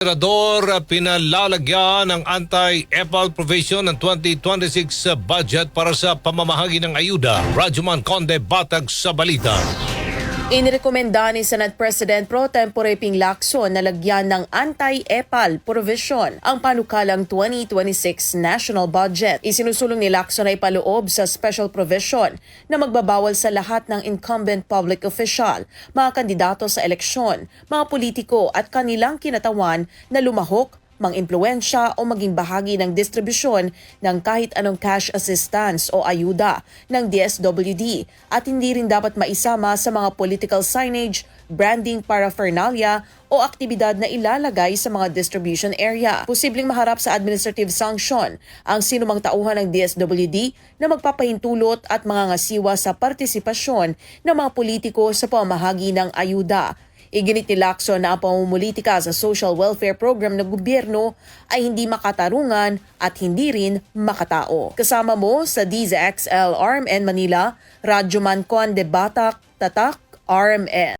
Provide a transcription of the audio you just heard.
Senador pinalalagyan ng anti-EPAL provision ng 2026 budget para sa pamamahagi ng ayuda. Rajuman Conde Batag sa balita. Inirekomenda ni Senate President Pro Tempore Ping Lacson na lagyan ng anti-EPAL provision ang panukalang 2026 national budget. Isinusulong ni Lacson ay paloob sa special provision na magbabawal sa lahat ng incumbent public official, mga kandidato sa eleksyon, mga politiko at kanilang kinatawan na lumahok mang-impluensya o maging bahagi ng distribusyon ng kahit anong cash assistance o ayuda ng DSWD at hindi rin dapat maisama sa mga political signage, branding paraphernalia o aktibidad na ilalagay sa mga distribution area. Posibleng maharap sa administrative sanction ang sinumang tauhan ng DSWD na magpapahintulot at mga ngasiwa sa partisipasyon ng mga politiko sa pamahagi ng ayuda. Iginit ni Lacson na ang pamumulitika sa social welfare program ng gobyerno ay hindi makatarungan at hindi rin makatao. Kasama mo sa DZXL RMN Manila, Radyo Man Conde Batak, Tatak, RMN.